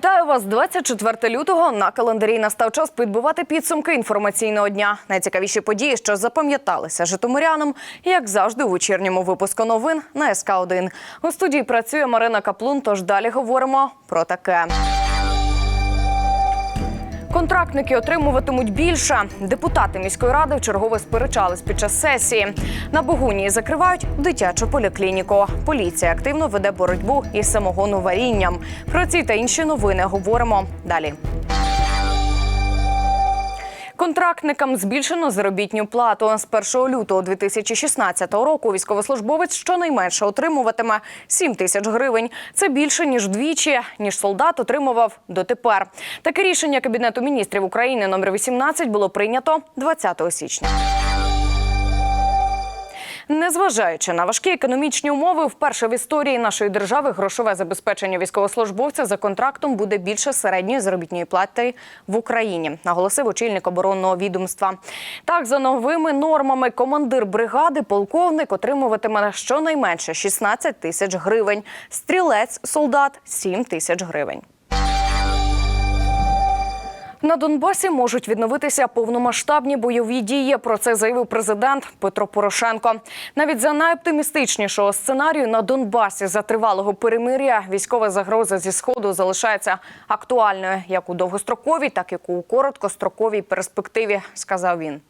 Вітаю вас 24 лютого. На календарі настав час підбивати підсумки інформаційного дня. Найцікавіші події, що запам'яталися житомирянам, як завжди, у вечірньому випуску новин на СК 1 У студії працює Марина Каплун. Тож далі говоримо про таке. Контрактники отримуватимуть більше. Депутати міської ради вчергове сперечались під час сесії. На Богунії закривають дитячу поліклініку. Поліція активно веде боротьбу із самогоноварінням. Про ці та інші новини говоримо далі. Контрактникам збільшено заробітню плату з 1 лютого 2016 року. Військовослужбовець щонайменше отримуватиме 7 тисяч гривень. Це більше ніж вдвічі, ніж солдат отримував дотепер. Таке рішення кабінету міністрів України номер 18 було прийнято 20 січня. Незважаючи на важкі економічні умови, вперше в історії нашої держави грошове забезпечення військовослужбовця за контрактом буде більше середньої заробітної плати в Україні, наголосив очільник оборонного відомства. Так, за новими нормами, командир бригади, полковник отримуватиме щонайменше 16 тисяч гривень, стрілець, солдат 7 тисяч гривень. На Донбасі можуть відновитися повномасштабні бойові дії. Про це заявив президент Петро Порошенко. Навіть за найоптимістичнішого сценарію на Донбасі за тривалого перемир'я військова загроза зі сходу залишається актуальною як у довгостроковій, так і у короткостроковій перспективі, сказав він.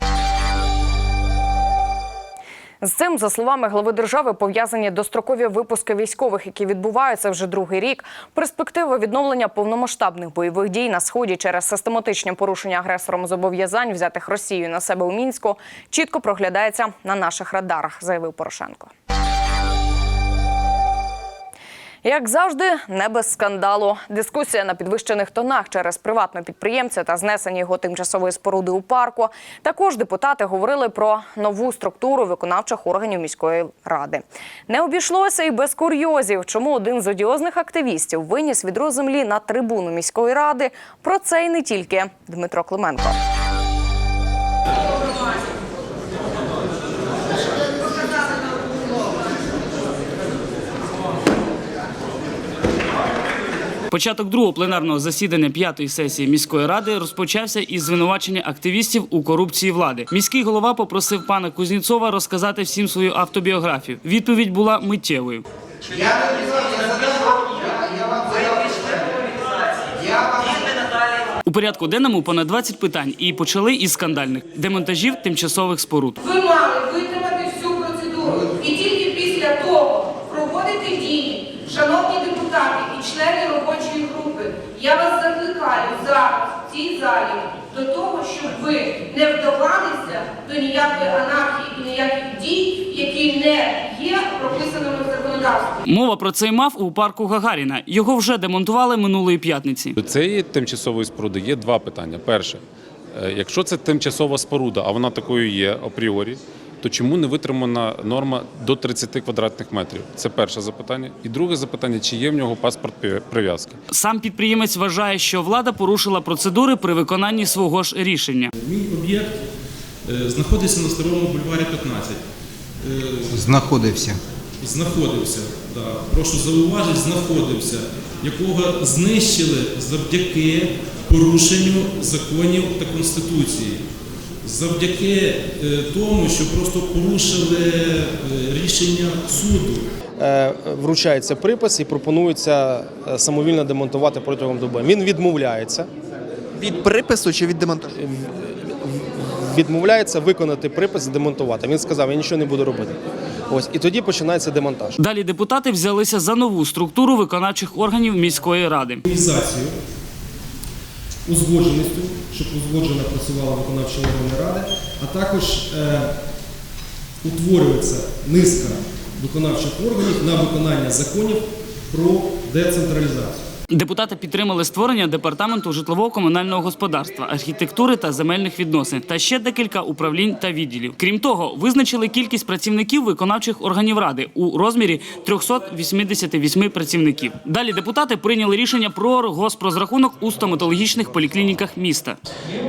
З цим, за словами глави держави, пов'язані дострокові випуски військових, які відбуваються вже другий рік. Перспектива відновлення повномасштабних бойових дій на сході через систематичне порушення агресором зобов'язань, взятих Росією на себе у мінську, чітко проглядається на наших радарах, заявив Порошенко. Як завжди, не без скандалу. Дискусія на підвищених тонах через приватного підприємця та знесення його тимчасової споруди у парку. Також депутати говорили про нову структуру виконавчих органів міської ради. Не обійшлося і без курйозів. Чому один з одіозних активістів виніс відро землі на трибуну міської ради? Про це й не тільки Дмитро Клименко. Початок другого пленарного засідання п'ятої сесії міської ради розпочався із звинувачення активістів у корупції влади. Міський голова попросив пана Кузнєцова розказати всім свою автобіографію. Відповідь була миттєвою. У порядку денному понад 20 питань і почали із скандальних демонтажів тимчасових споруд. Ви мали витримати всю процедуру і тільки після того проводити дії, шановні депутати Я вас закликаю зараз в цій залі до того, щоб ви не вдавалися до ніякої анархії і ніяких дій, які не є прописаними в законодавстві. Мова про цей мав у парку Гагаріна. Його вже демонтували минулої п'ятниці. До цієї тимчасової споруди є два питання. Перше, е, якщо це тимчасова споруда, а вона такою є апріорі, то чому не витримана норма до 30 квадратних метрів? Це перше запитання. І друге запитання: чи є в нього паспорт прив'язки? Сам підприємець вважає, що влада порушила процедури при виконанні свого ж рішення. Мій об'єкт е, знаходиться на старому бульварі 15. Е, знаходився. Знаходився, да. прошу зауважити, знаходився, якого знищили завдяки порушенню законів та конституції. Завдяки е, тому, що просто порушили е, рішення суду. Е, вручається припис і пропонується самовільно демонтувати протягом доби. Він відмовляється, Від припису чи від демонтажу? відмовляється виконати припис і демонтувати. Він сказав, я нічого не буду робити. Ось і тоді починається демонтаж. Далі депутати взялися за нову структуру виконавчих органів міської ради. Узгодженістю, щоб узгоджена працювала виконавча органи ради, а також е, утворюється низка виконавчих органів на виконання законів про децентралізацію. Депутати підтримали створення департаменту житлово-комунального господарства, архітектури та земельних відносин та ще декілька управлінь та відділів. Крім того, визначили кількість працівників виконавчих органів ради у розмірі 388 працівників. Далі депутати прийняли рішення про госпрозрахунок у стоматологічних поліклініках міста.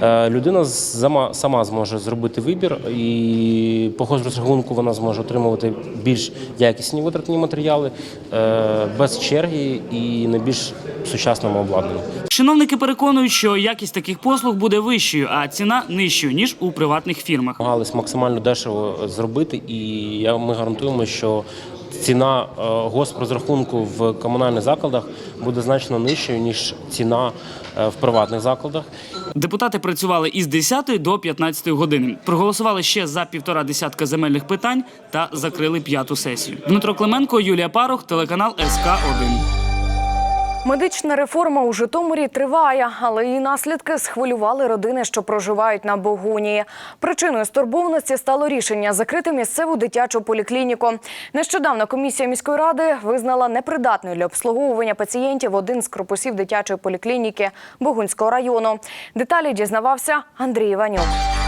Е, Людина сама, зможе зробити вибір, і по хозрозрахунку вона зможе отримувати більш якісні витратні матеріали е, без черги і на більш сучасному обладнанні. Чиновники переконують, що якість таких послуг буде вищою, а ціна нижчою ніж у приватних фірмах. Намагались максимально дешево зробити, і я, ми гарантуємо, що ціна е, госпрозрахунку в комунальних закладах буде значно нижчою, ніж ціна е, в приватних закладах. Депутати працювали із 10 до 15 години. Проголосували ще за півтора десятка земельних питань та закрили п'яту сесію. Дмитро Клименко, Юлія Парух, телеканал СК 1 Медична реформа у Житомирі триває, але її наслідки схвилювали родини, що проживають на Богунії. Причиною стурбованості стало рішення закрити місцеву дитячу поліклініку. Нещодавно комісія міської ради визнала непридатною для обслуговування пацієнтів один з корпусів дитячої поліклініки Богунського району. Деталі дізнавався Андрій Іванюк.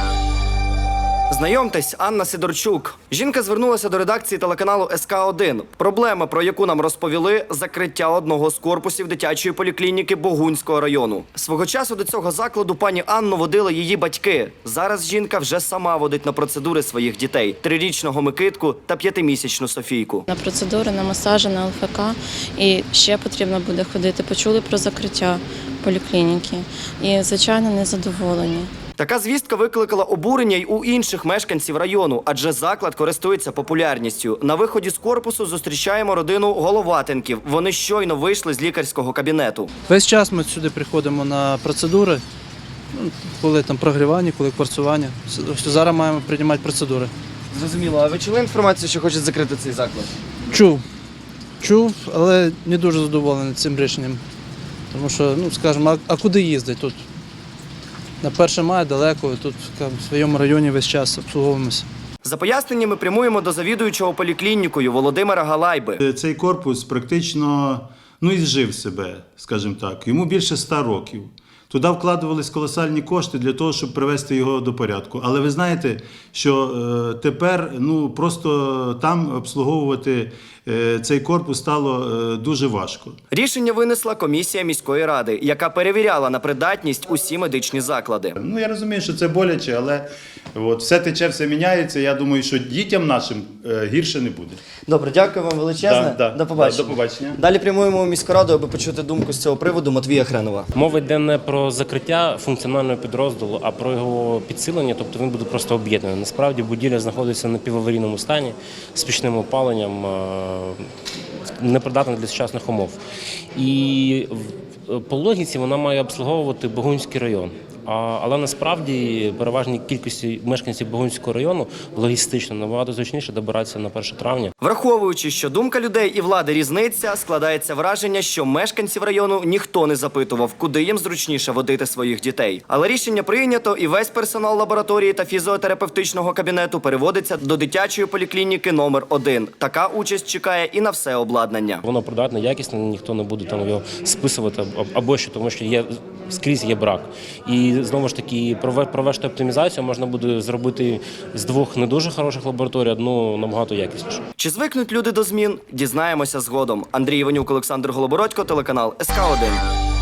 Знайомтесь, Анна Сидорчук. Жінка звернулася до редакції телеканалу СК 1 Проблема, про яку нам розповіли, закриття одного з корпусів дитячої поліклініки Богунського району. Свого часу до цього закладу пані Анну водили її батьки. Зараз жінка вже сама водить на процедури своїх дітей: трирічного Микитку та п'ятимісячну Софійку. на процедури, на масажі, на ЛФК. І ще потрібно буде ходити. Почули про закриття поліклініки. І, звичайно, незадоволені. Така звістка викликала обурення й у інших мешканців району, адже заклад користується популярністю. На виході з корпусу зустрічаємо родину Головатенків. Вони щойно вийшли з лікарського кабінету. Весь час ми сюди приходимо на процедури, ну, коли там прогрівання, коли кварцування. Зараз маємо приймати процедури. Зрозуміло, а ви чули інформацію, що хочуть закрити цей заклад? Чув, чув, але не дуже задоволений цим рішенням. Тому що, ну скажімо, а, а куди їздить тут? На 1 мая далеко, тут в своєму районі весь час обслуговуємося. За поясненнями прямуємо до завідуючого поліклінікою Володимира Галайби. Цей корпус практично ну, і зжив себе, скажімо так. Йому більше ста років. Туди вкладувались колосальні кошти для того, щоб привести його до порядку. Але ви знаєте, що е, тепер ну, просто там обслуговувати е, цей корпус стало е, дуже важко. Рішення винесла комісія міської ради, яка перевіряла на придатність усі медичні заклади. Ну, я розумію, що це боляче, але от, все тече, все міняється. Я думаю, що дітям нашим е, гірше не буде. Добре, дякую вам величезне. Да, да, До побачення. да, до побачення. Далі прямуємо у міську раду, аби почути думку з цього приводу Матвія Хренова. Мова йде не про закриття функціонального підрозділу, а про його підсилення, тобто він буде просто об'єднаний. Насправді будівля знаходиться на піваварійному стані з пічним опаленням, е, непридатна для сучасних умов. І по логіці вона має обслуговувати Богунський район. Але насправді переважній кількості мешканців Богунського району логістично набагато зручніше добиратися на 1 травня. Враховуючи, що думка людей і влади різниця, складається враження, що мешканців району ніхто не запитував, куди їм зручніше водити своїх дітей. Але рішення прийнято, і весь персонал лабораторії та фізіотерапевтичного кабінету переводиться до дитячої поліклініки номер 1 Така участь чекає і на все обладнання. Воно придатне, якісне, ніхто не буде там його списувати або що, тому що є скрізь є брак. І знову ж таки, прове- провести оптимізацію можна буде зробити з двох не дуже хороших лабораторій, одну набагато якісніше. Чи звикнуть люди до змін? Дізнаємося згодом. Андрій Іванюк, Олександр Голобородько, телеканал СК 1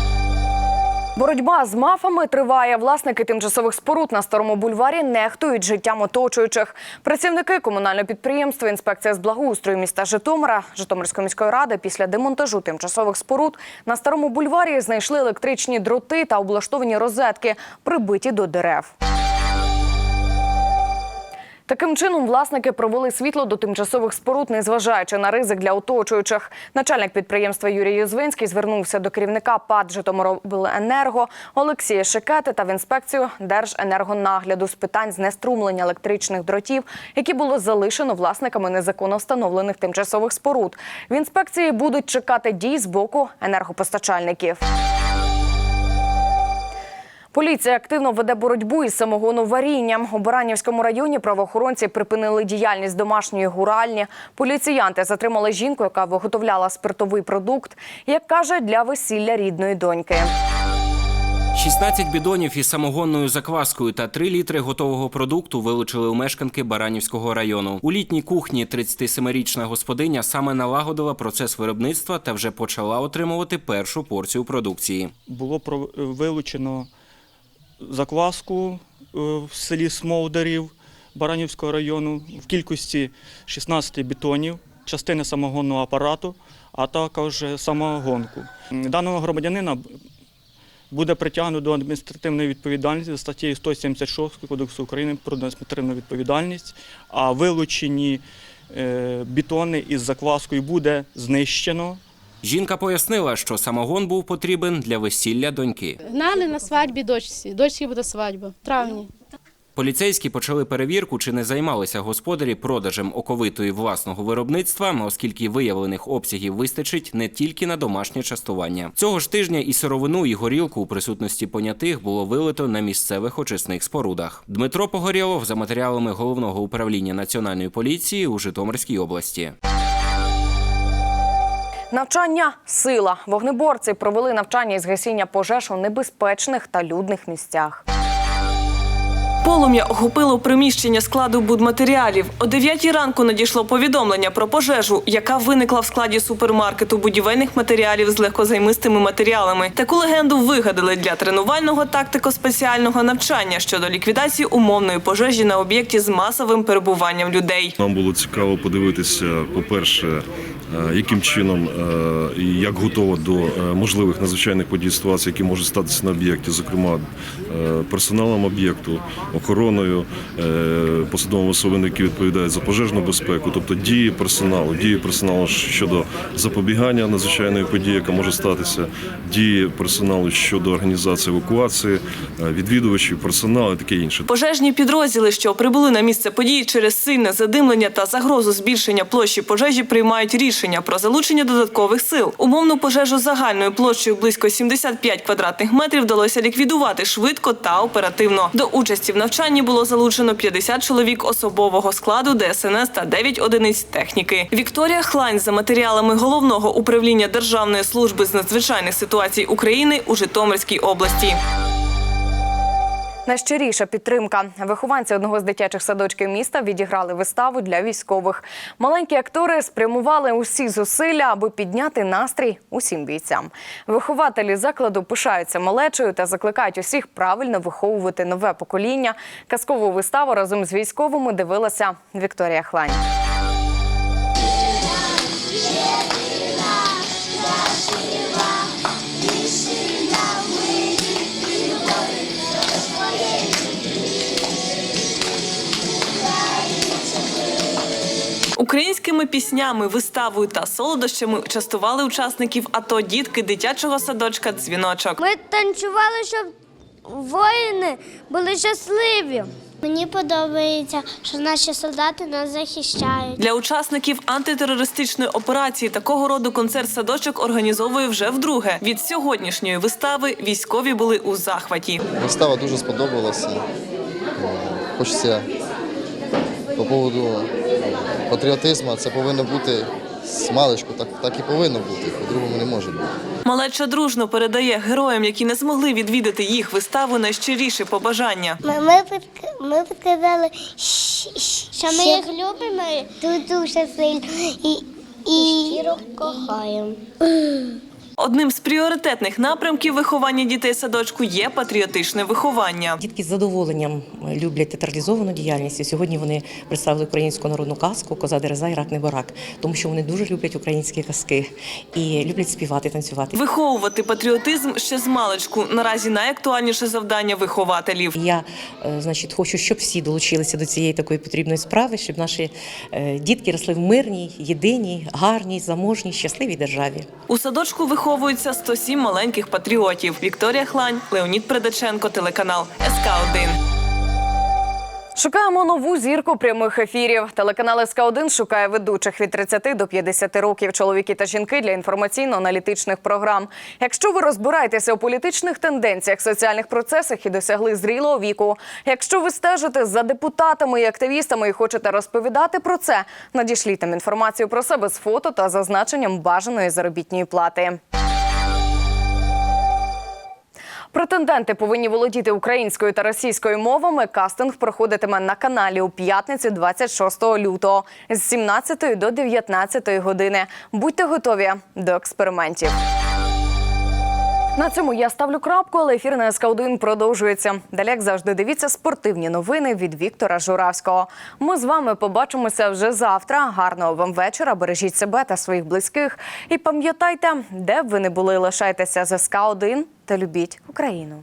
Боротьба з мафами триває. Власники тимчасових споруд на старому бульварі нехтують життям оточуючих. Працівники комунального підприємства інспекція з благоустрою міста Житомира Житомирської міської ради після демонтажу тимчасових споруд на старому бульварі знайшли електричні дроти та облаштовані розетки, прибиті до дерев. Таким чином, власники провели світло до тимчасових споруд, незважаючи на ризик для оточуючих. Начальник підприємства Юрій Юзвинський звернувся до керівника ПАД «Житомиробленерго» Олексія Шикети та в інспекцію Держенергонагляду з питань знеструмлення електричних дротів, які було залишено власниками незаконно встановлених тимчасових споруд. В інспекції будуть чекати дій з боку енергопостачальників. Поліція активно веде боротьбу із самогоноварінням. У Баранівському районі правоохоронці припинили діяльність домашньої гуральні. Поліціянти затримали жінку, яка виготовляла спиртовий продукт, як каже, для весілля рідної доньки. 16 бідонів із самогонною закваскою та 3 літри готового продукту вилучили у мешканки Баранівського району. У літній кухні 37-річна господиня саме налагодила процес виробництва та вже почала отримувати першу порцію продукції. було про- вилучено закваску е, в селі Смолдарів Баранівського району в кількості 16 бетонів частини самогонного апарату, а також самогонку. Даного громадянина буде притягнуто до адміністративної відповідальності за статтею 176 Кодексу України про адміністративну відповідальність, а вилучені е, бетони із закваскою буде знищено. Жінка пояснила, що самогон був потрібен для весілля доньки. Гнали на свадьбі дочці. Дочці буде свадьба в травні. Поліцейські почали перевірку, чи не займалися господарі продажем оковитої власного виробництва, оскільки виявлених обсягів вистачить не тільки на домашнє частування. Цього ж тижня і сировину, і горілку у присутності понятих було вилито на місцевих очисних спорудах. Дмитро Погорєлов за матеріалами головного управління національної поліції у Житомирській області. Навчання сила. Вогнеборці провели навчання із гасіння пожеж у небезпечних та людних місцях. Полум'я охопило приміщення складу будматеріалів. О 9 ранку надійшло повідомлення про пожежу, яка виникла в складі супермаркету будівельних матеріалів з легкозаймистими матеріалами. Таку легенду вигадали для тренувального тактико-спеціального навчання щодо ліквідації умовної пожежі на об'єкті з масовим перебуванням людей. Нам було цікаво подивитися, по-перше, е, яким чином е, і як готова до е, можливих надзвичайних подій ситуацій, які можуть статися на об'єкті, зокрема е, персоналом об'єкту, охороною, е, посадовими особами, які відповідають за пожежну безпеку, тобто дії персоналу, дії персоналу щодо запобігання надзвичайної події, яка може статися, дії персоналу щодо організації евакуації, е, відвідувачів, персоналу і таке інше. Пожежні підрозділи, що прибули на місце події через сильне задимлення та загрозу збільшення площі пожежі, приймають рішення про залучення додаткових сил. Умовну пожежу загальною площею близько 75 квадратних метрів вдалося ліквідувати швидко та оперативно. До участі в навчанні було залучено 50 чоловік особового складу ДСНС та 9 одиниць техніки. Вікторія Хлань за матеріалами головного управління Державної служби з надзвичайних ситуацій України у Житомирській області. Найщиріша підтримка. Вихованці одного з дитячих садочків міста відіграли виставу для військових. Маленькі актори спрямували усі зусилля, аби підняти настрій усім бійцям. Вихователі закладу пишаються малечою та закликають усіх правильно виховувати нове покоління. Казкову виставу разом з військовими дивилася Вікторія Хлань. Українськими піснями, виставою та солодощами частували учасників АТО дітки дитячого садочка Дзвіночок. Ми танцювали, щоб воїни були щасливі. Мені подобається, що наші солдати нас захищають. Для учасників антитерористичної операції такого роду концерт садочок організовує вже вдруге. Від сьогоднішньої вистави військові були у захваті. Вистава дуже сподобалася. Хочеться по поводу патріотизму, це повинно бути з маличку, так, так і повинно бути, по-другому не може бути. Малеча дружно передає героям, які не змогли відвідати їх виставу, найщиріші побажання. Ми, ми, ми підказали, що ми їх любимо тут дуже сильно і, і щиро кохаємо. Одним з пріоритетних напрямків виховання дітей садочку є патріотичне виховання. Дітки з задоволенням люблять театралізовану діяльність. І сьогодні вони представили українську народну казку Коза Дереза і рак не барак, тому що вони дуже люблять українські казки і люблять співати, танцювати. Виховувати патріотизм ще з маличку. Наразі найактуальніше завдання вихователів. Я, е, значить, хочу, щоб всі долучилися до цієї такої потрібної справи, щоб наші е, дітки росли в мирній, єдиній, гарній, заможній, щасливій державі. У садочку виховуються 107 маленьких патріотів. Вікторія Хлань, Леонід Предаченко, телеканал СК 1 Шукаємо нову зірку прямих ефірів. Телеканал СК 1 шукає ведучих від 30 до 50 років. Чоловіки та жінки для інформаційно-аналітичних програм. Якщо ви розбираєтеся у політичних тенденціях, соціальних процесах і досягли зрілого віку. Якщо ви стежите за депутатами і активістами і хочете розповідати про це, надішліть нам інформацію про себе з фото та зазначенням бажаної заробітної плати. Претенденти повинні володіти українською та російською мовами. Кастинг проходитиме на каналі у п'ятницю, 26 лютого, з 17 до 19 години. Будьте готові до експериментів. На цьому я ставлю крапку, але ефір на СК 1 продовжується. Далі, як завжди, дивіться спортивні новини від Віктора Журавського. Ми з вами побачимося вже завтра. Гарного вам вечора. Бережіть себе та своїх близьких. І пам'ятайте, де б ви не були, лишайтеся з СК 1 та любіть Україну.